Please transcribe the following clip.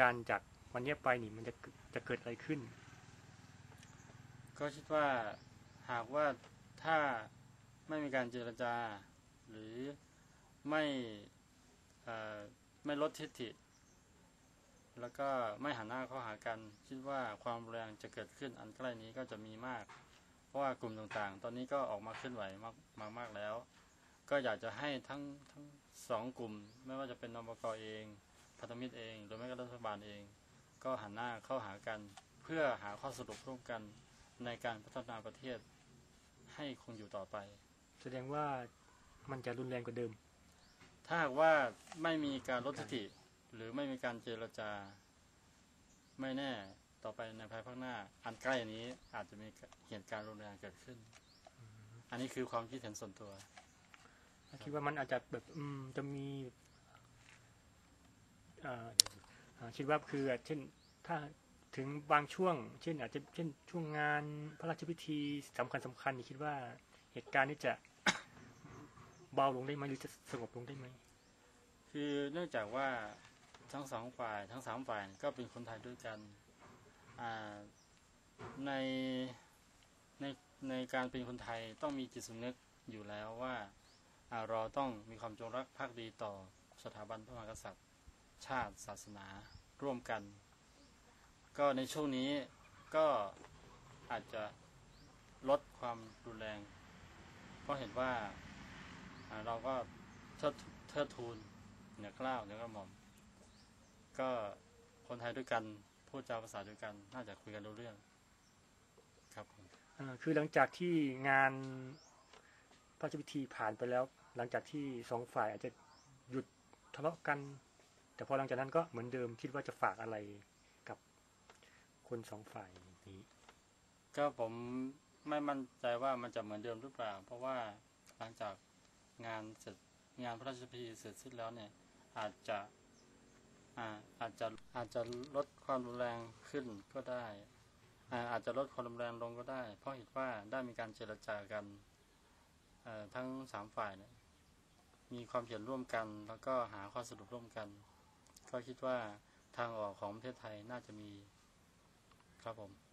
การณ์จากวันนี้ไปนี่มันจะจะเกิดอะไรขึ้น ก็คิดว่าหากว่าถ้าไม่มีการเจรจา หรือไม่ไม่ลดทิฐิ แล้วก็ไม่หันหน้าเข้าหากัน คิดว่าความแรงจะเกิดขึ้นอันใกล้นี้ก็จะมีมาก เพราะว่ากลุ่มต่างๆ ตอนนี้ก็ออกมาเคลื่อนไหวมากมามากแล้ว ก็อยากจะให้ทั้งทั้งสองกลุ่ม ไม่ว่าจะเป็นนบกเอง พันธมิตรเองหรือไม่ก็รัฐบาลเอง ก็หันหน้าเข้าหากันเพื่อหาข้อสรุปร่วมกันในการพัฒนาประเทศให้คงอยู่ต่อไป แสดงว่ามันจะรุนแรงกว่าเดิม ถ้าหากว่าไม่มีการลดทิฐิหรือไม่มีการเจรจา ไม่แน่ต่อไปในภายภาคหน้า อันใกล้นี้อาจจะมีเหตุการณ์รุนแรงเกิดขึ้น อันนี้คือความคิดเห็นส่วนตัวคิดว่ามันอาจจะแบบอืมจะมีเอ่อเอ่อ คิดว่าคือเช่นถ้าถึงบางช่วง เช่น อาจจะเช่นช่วงงานพระราชพิธีสำคัญสำคัญนี่คิดว่าเหตุการณ์นี้จะเบาลงได้ไหมหรือจะสงบลงได้ไหมคือเนื่องจากว่าทั้งสองฝ่ายทั้งสามฝ่ายก็เป็นคนไทยด้วยกันในในในการเป็นคนไทยต้องมีจิตสำนึกอยู่แล้วว่าเราต้องมีความจงรักภักดีต่อสถาบันพระมหากษัตริย์ ชาติศาสนาร่วมกัน ก็ในช่วงนี้ก็อาจจะลดความรุนแรง เพราะเห็นว่าเราก็เทิดเทิดทูนเหนือกล้าวเหนือกระหม่อม ก็คนไทยด้วยกันพูดจาภาษาด้วยกัน น่าจะคุยกันรู้เรื่อง ครับผมคือหลังจากที่งานพระราชพิธีผ่านไปแล้ว หลังจากที่สองฝ่ายอาจจะหยุดทะเลาะกัน แต่พอหลังจากนั้นก็เหมือนเดิมคิดว่าจะฝากอะไรกับคนสองฝ่ายนี้ก็ผมไม่มั่นใจว่ามันจะเหมือนเดิมหรือเปล่า เพราะว่าหลังจากงานเสร็จงานพระราชพิธีเสร็จสิ้นแล้วเนี่ย อาจจะอาอาจจะอาจจะลดความรุนแรงขึ้นก็ได้อาอาจจะลดความรุนแรงลงก็ได้ เพราะเห็นว่าได้มีการเจรจากันทั้งสามฝ่ายเนี่ยมีความเห็นร่วมกัน แล้วก็หาข้อสรุปร่วมกัน ก็คิดว่าทางออกของประเทศไทยน่าจะมีครับผม